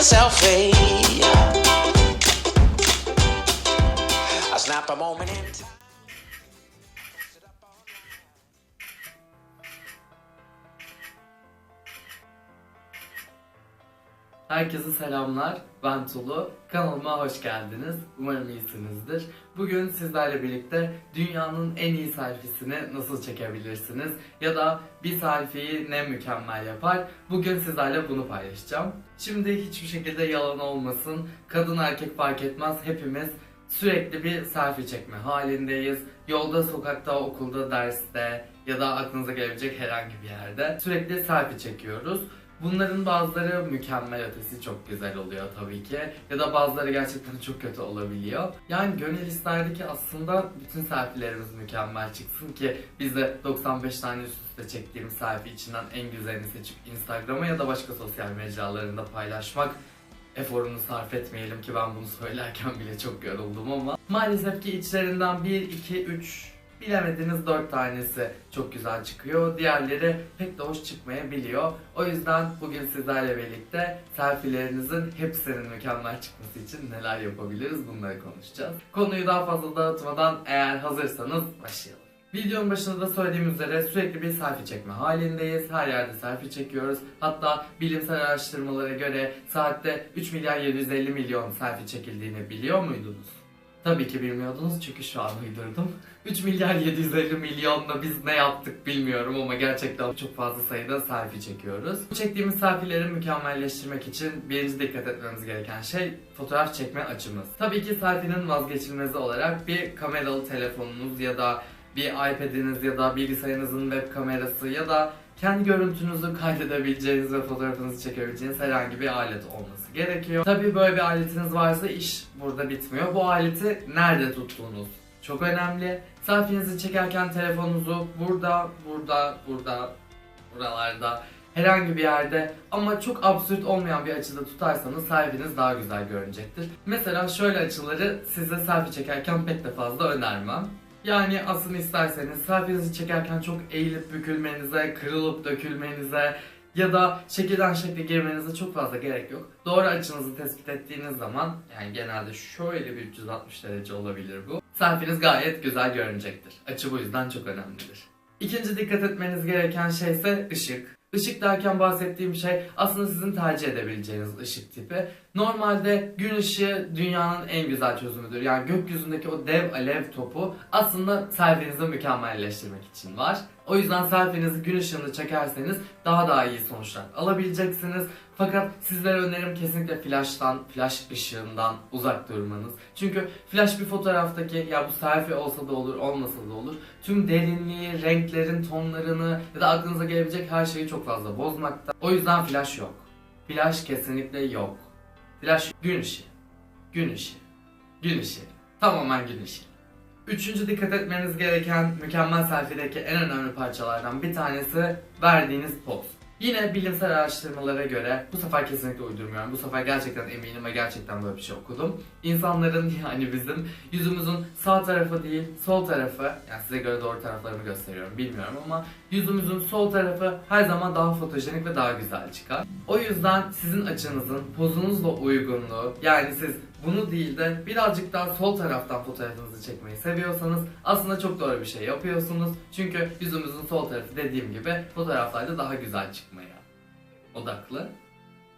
a selfie. I snap a moment in Herkese selamlar. Ben Tulu. Kanalıma hoş geldiniz. Umarım iyisinizdir. Bugün sizlerle birlikte dünyanın en iyi selfiesini nasıl çekebilirsiniz ya da bir selfie'yi ne mükemmel yapar. Bugün sizlerle bunu paylaşacağım. Şimdi hiçbir şekilde yalan olmasın. Kadın erkek fark etmez. Hepimiz sürekli bir selfie çekme halindeyiz. Yolda, sokakta, okulda, derste ya da aklınıza gelebilecek herhangi bir yerde sürekli selfie çekiyoruz. Bunların bazıları mükemmel ötesi çok güzel oluyor tabii ki. Ya da bazıları gerçekten çok kötü olabiliyor. Yani gönül isterdi ki aslında bütün selfie'lerimiz mükemmel çıksın ki biz de 95 tane üst üste çektiğimiz selfie içinden en güzelini seçip Instagram'a ya da başka sosyal mecralarında paylaşmak eforunu sarf etmeyelim ki ben bunu söylerken bile çok yoruldum ama maalesef ki içlerinden 1, 2, 3 bilemediniz 4 tanesi çok güzel çıkıyor. Diğerleri pek de hoş çıkmayabiliyor. O yüzden bugün sizlerle birlikte selfielerinizin hepsinin mükemmel çıkması için neler yapabiliriz bunları konuşacağız. Konuyu daha fazla dağıtmadan eğer hazırsanız başlayalım. Videonun başında da söylediğim üzere sürekli bir selfie çekme halindeyiz. Her yerde selfie çekiyoruz. Hatta bilimsel araştırmalara göre saatte 3 milyar 750 milyon selfie çekildiğini biliyor muydunuz? Tabii ki bilmiyordunuz çünkü şu an uydurdum. 3 milyar 750 milyonla biz ne yaptık bilmiyorum ama gerçekten çok fazla sayıda selfie çekiyoruz. Bu çektiğimiz selfie'leri mükemmelleştirmek için birinci dikkat etmemiz gereken şey fotoğraf çekme açımız. Tabii ki selfie'nin vazgeçilmezi olarak bir kameralı telefonunuz ya da bir iPad'iniz ya da bilgisayarınızın web kamerası ya da kendi görüntünüzü kaydedebileceğiniz ve fotoğrafınızı çekebileceğiniz herhangi bir alet olması gerekiyor. Tabii böyle bir aletiniz varsa iş burada bitmiyor. Bu aleti nerede tuttuğunuz çok önemli. Selfie'nizi çekerken telefonunuzu burada, burada, burada, buralarda herhangi bir yerde ama çok absürt olmayan bir açıda tutarsanız selfie'niz daha güzel görünecektir. Mesela şöyle açıları size selfie çekerken pek de fazla önermem. Yani aslında isterseniz selfie'nizi çekerken çok eğilip bükülmenize, kırılıp dökülmenize ya da şekilden şekle girmenize çok fazla gerek yok. Doğru açınızı tespit ettiğiniz zaman yani genelde şöyle bir 360 derece olabilir bu. Selfie'niz gayet güzel görünecektir. Açı bu yüzden çok önemlidir. İkinci dikkat etmeniz gereken şey ise ışık. Işık derken bahsettiğim şey aslında sizin tercih edebileceğiniz ışık tipi. Normalde gün ışığı dünyanın en güzel çözümüdür. Yani gökyüzündeki o dev alev topu aslında selfie'nizi mükemmelleştirmek için var. O yüzden selfie'nizi gün ışığında çekerseniz daha daha iyi sonuçlar alabileceksiniz. Fakat sizlere önerim kesinlikle flash'tan, flash ışığından uzak durmanız. Çünkü flash bir fotoğraftaki ya bu selfie olsa da olur, olmasa da olur. Tüm derinliği, renklerin tonlarını ya da aklınıza gelebilecek her şeyi çok fazla bozmakta. O yüzden flash yok. Flash kesinlikle yok. Flash gün ışığı. Gün ışığı. Gün ışığı. Tamamen gün ışığı. Üçüncü dikkat etmeniz gereken mükemmel selfie'deki en önemli parçalardan bir tanesi verdiğiniz poz. Yine bilimsel araştırmalara göre bu sefer kesinlikle uydurmuyorum. Bu sefer gerçekten eminim ve gerçekten böyle bir şey okudum. İnsanların yani bizim yüzümüzün sağ tarafı değil sol tarafı yani size göre doğru taraflarımı gösteriyorum bilmiyorum ama yüzümüzün sol tarafı her zaman daha fotojenik ve daha güzel çıkar. O yüzden sizin açınızın pozunuzla uygunluğu yani siz bunu değil de birazcık daha sol taraftan fotoğrafınızı çekmeyi seviyorsanız aslında çok doğru bir şey yapıyorsunuz. Çünkü yüzümüzün sol tarafı dediğim gibi fotoğraflarda daha güzel çıkmaya odaklı.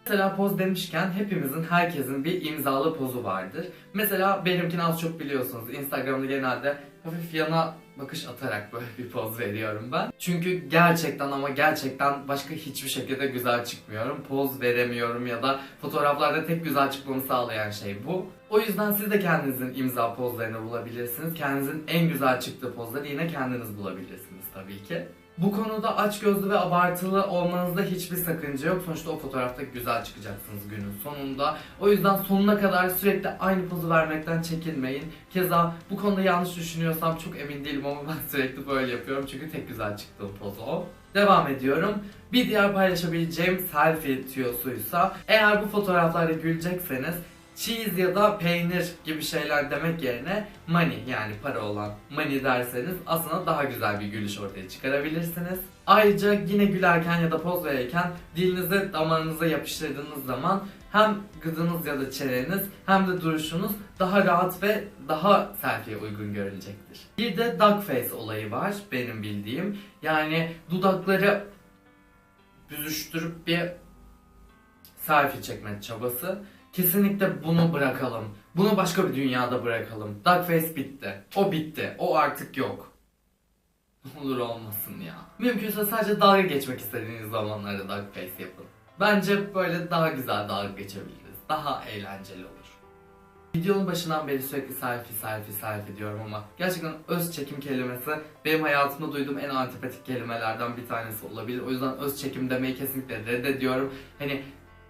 Mesela poz demişken hepimizin, herkesin bir imzalı pozu vardır. Mesela benimkini az çok biliyorsunuz. Instagram'da genelde hafif yana bakış atarak böyle bir poz veriyorum ben. Çünkü gerçekten ama gerçekten başka hiçbir şekilde güzel çıkmıyorum. Poz veremiyorum ya da fotoğraflarda tek güzel çıkmamı sağlayan şey bu. O yüzden siz de kendinizin imza pozlarını bulabilirsiniz. Kendinizin en güzel çıktığı pozları yine kendiniz bulabilirsiniz tabii ki. Bu konuda açgözlü ve abartılı olmanızda hiçbir sakınca yok. Sonuçta o fotoğrafta güzel çıkacaksınız günün sonunda. O yüzden sonuna kadar sürekli aynı pozu vermekten çekinmeyin. Keza bu konuda yanlış düşünüyorsam çok emin değilim ama ben sürekli böyle yapıyorum. Çünkü tek güzel çıktığım poz o. Devam ediyorum. Bir diğer paylaşabileceğim selfie tüyosuysa eğer bu fotoğraflarda gülecekseniz cheese ya da peynir gibi şeyler demek yerine money yani para olan money derseniz aslında daha güzel bir gülüş ortaya çıkarabilirsiniz. Ayrıca yine gülerken ya da poz verirken dilinizi damağınıza yapıştırdığınız zaman hem gıdınız ya da çeneniz hem de duruşunuz daha rahat ve daha selfie'ye uygun görünecektir. Bir de duck face olayı var benim bildiğim. Yani dudakları büzüştürüp bir selfie çekme çabası. Kesinlikle bunu bırakalım. Bunu başka bir dünyada bırakalım. Duck face bitti. O bitti. O artık yok. Olur olmasın ya. Mümkünse sadece dalga geçmek istediğiniz zamanlarda duck face yapın. Bence böyle daha güzel dalga geçebiliriz. Daha eğlenceli olur. Videonun başından beri sürekli selfie selfie selfie diyorum ama gerçekten öz çekim kelimesi benim hayatımda duyduğum en antipatik kelimelerden bir tanesi olabilir. O yüzden öz çekim demeyi kesinlikle reddediyorum. Hani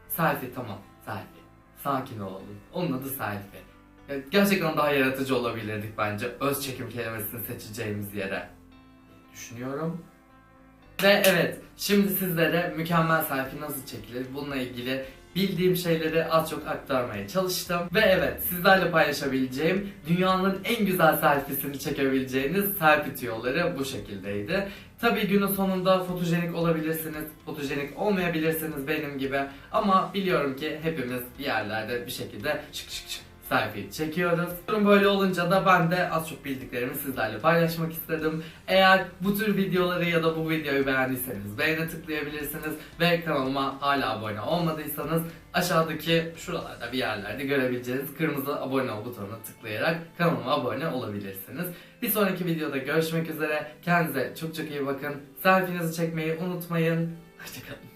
selfie tamam selfie. Sakin olalım. Onun adı selfie. Ya Gerçekten daha yaratıcı olabilirdik bence öz çekim kelimesini seçeceğimiz yere. Düşünüyorum. Ve evet, şimdi sizlere mükemmel selfie nasıl çekilir bununla ilgili bildiğim şeyleri az çok aktarmaya çalıştım. Ve evet, sizlerle paylaşabileceğim dünyanın en güzel selfiesini çekebileceğiniz selfie tüyoları bu şekildeydi. Tabii günün sonunda fotojenik olabilirsiniz, fotojenik olmayabilirsiniz benim gibi. Ama biliyorum ki hepimiz bir yerlerde bir şekilde şık şık şık selfie çekiyoruz. Durum böyle olunca da ben de az çok bildiklerimi sizlerle paylaşmak istedim. Eğer bu tür videoları ya da bu videoyu beğendiyseniz beğene tıklayabilirsiniz ve kanalıma hala abone olmadıysanız aşağıdaki şuralarda bir yerlerde görebileceğiniz kırmızı abone ol butonuna tıklayarak kanalıma abone olabilirsiniz. Bir sonraki videoda görüşmek üzere. Kendinize çok çok iyi bakın. Selfie'nizi çekmeyi unutmayın. Hoşçakalın.